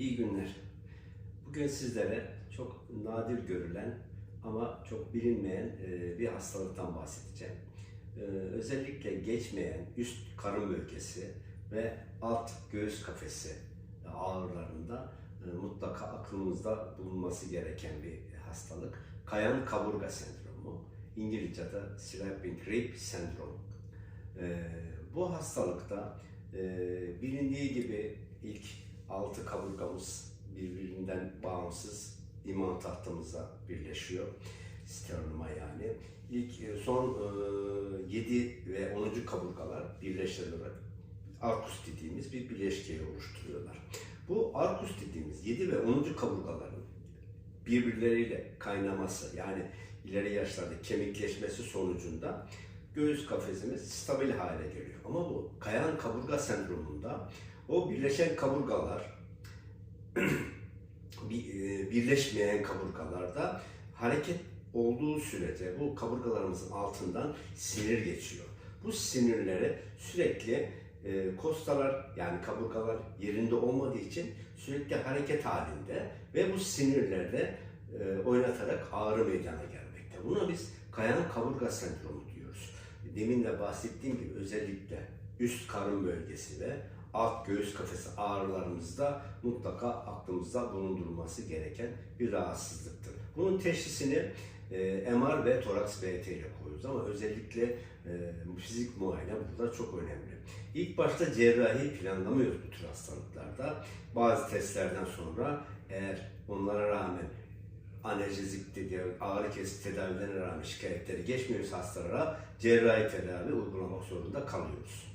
İyi günler. Bugün sizlere çok nadir görülen ama çok bilinmeyen e, bir hastalıktan bahsedeceğim. E, Özellikle geçmeyen üst karın bölgesi ve alt göğüs kafesi ağrılarında e, mutlaka aklımızda bulunması gereken bir hastalık. Kayan kaburga sendromu. İngilizce'de Slapping Rib Sendrom. Bu hastalıkta bilindiği gibi ilk altı kaburgamız birbirinden bağımsız iman tahtımıza birleşiyor. Sternuma yani. İlk e, son 7 ve 10. kaburgalar birleştirilerek arkus dediğimiz bir bileşkeyi oluşturuyorlar. Bu arkus dediğimiz 7 ve 10. kaburgaların birbirleriyle kaynaması yani ileri yaşlarda kemikleşmesi sonucunda göğüs kafesimiz stabil hale geliyor. Ama bu kayan kaburga sendromunda o birleşen kaburgalar e, birleşmeyen kaburgalarda hareket olduğu sürece bu kaburgalarımızın altından sinir geçiyor. Bu sinirleri sürekli e, kostalar yani kaburgalar yerinde olmadığı için sürekli hareket halinde ve bu sinirlerde e, oynatarak ağrı meydana gelmekte. Buna biz kayan kaburga sendromu diyoruz. Demin de bahsettiğim gibi özellikle üst karın bölgesi ve alt göğüs kafesi ağrılarımızda mutlaka aklımızda bulundurulması gereken bir rahatsızlıktır. Bunun teşhisini e, MR ve toraks BT ile koyuyoruz ama özellikle e, fizik muayene burada çok önemli. İlk başta cerrahi planlamıyoruz bu tür hastalıklarda. Bazı testlerden sonra eğer onlara rağmen analjezik tedavi, ağrı kesici tedavilerine rağmen şikayetleri geçmiyorsa hastalara cerrahi tedavi uygulamak zorunda kalıyoruz.